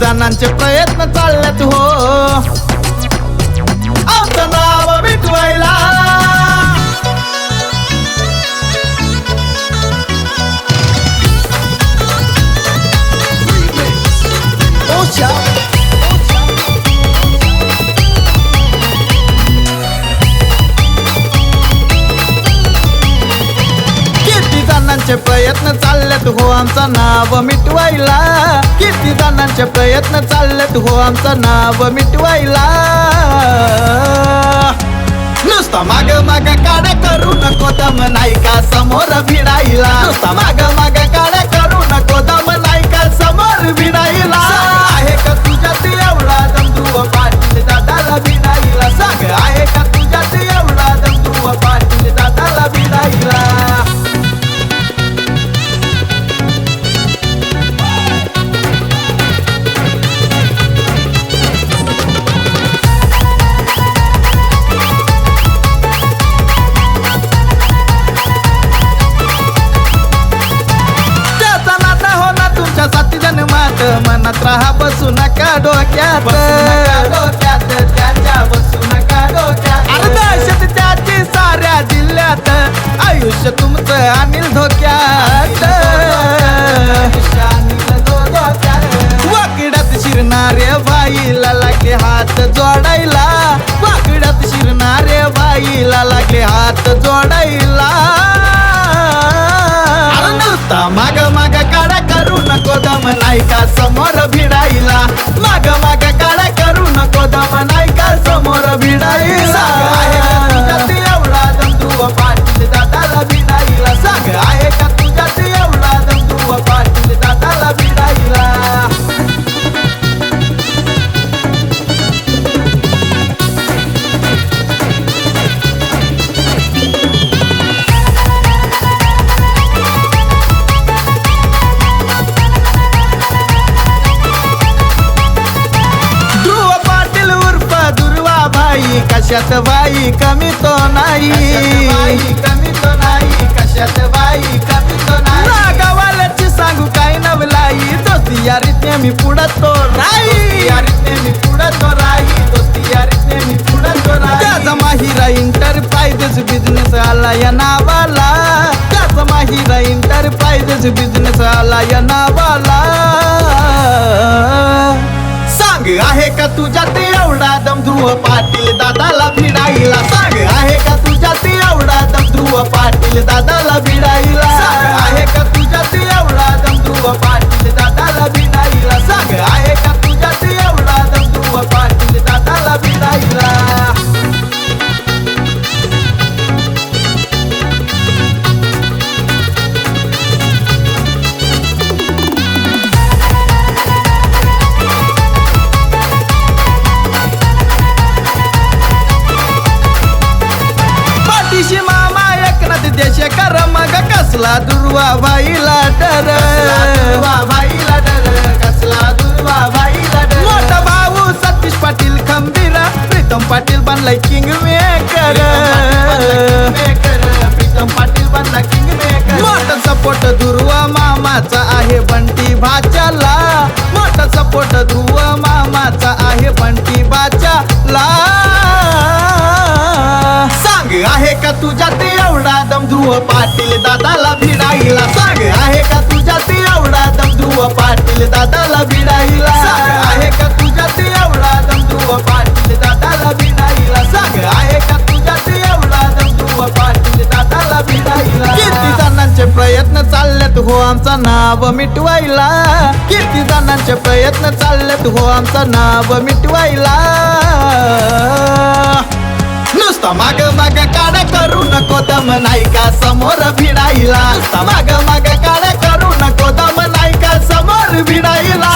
जणांचे प्रयत्न चालल्यात हो. आमचं नाव मिटवायला. किती जणांचे प्रयत्न हो. आमचं नाव मिटवायला. किती आमचे प्रयत्न चाललेत हो आमचं नाव मिटवायला. नुसता माग माग काढ करू नको दम नाही का समोर भिडायला. नुसता माग बसू नका का समोर भिडायला माग कशात बाई कमी तो नाही. कमी तो नाही कशात बाई कमी तो नाही गावाल्याची सांगू काय नवलाई दोस्ती यारीत मी पुढं तो राई यारीत मी पुढं तो राही. दोस्ती यारीत मी पुढं तो राई त्याचा माहिरा इंटरप्राइजेस बिझनेस आला या नावाला. त्याचा माहिरा इंटरप्राइजेस बिझनेस आला या नावाला. सांग आहे का तुझ्या ते कसला दुर्वा भाईला डर. डर कसला दुर्वा भाईला डर. मोठा भाऊ सतीश पाटील खंबीर प्रीतम पाटील बनलाय किंग मेकर प्रीतम पाटील बनला किंग मेकर मोठा सपोर्ट दुर्वा मामाचा आहे बंटी भाच्याला एवढा दम पाटील दादाला भिडाईला. सांग आहे का तुझ्यात एवढा दम ध्रुव पाटील दादाला भिडाईला. सांग आहे का तुझ्यात एवढा दम ध्रुव पाटील दादाला भिडाईला. सांग आहे का तुझ्यात एवढा दम ध्रुव पाटील दादाला भिडाईला. किती जणांचे प्रयत्न चाललेत हो आमचं नाव मिटवायला. किती जणांचे प्रयत्न चाललेत हो आमचं नाव मिटवायला. नुसता माग माग काढा नको दम नाही समोर भिडायला. माग माग काळ करू नको दम नाही समोर भिडाईला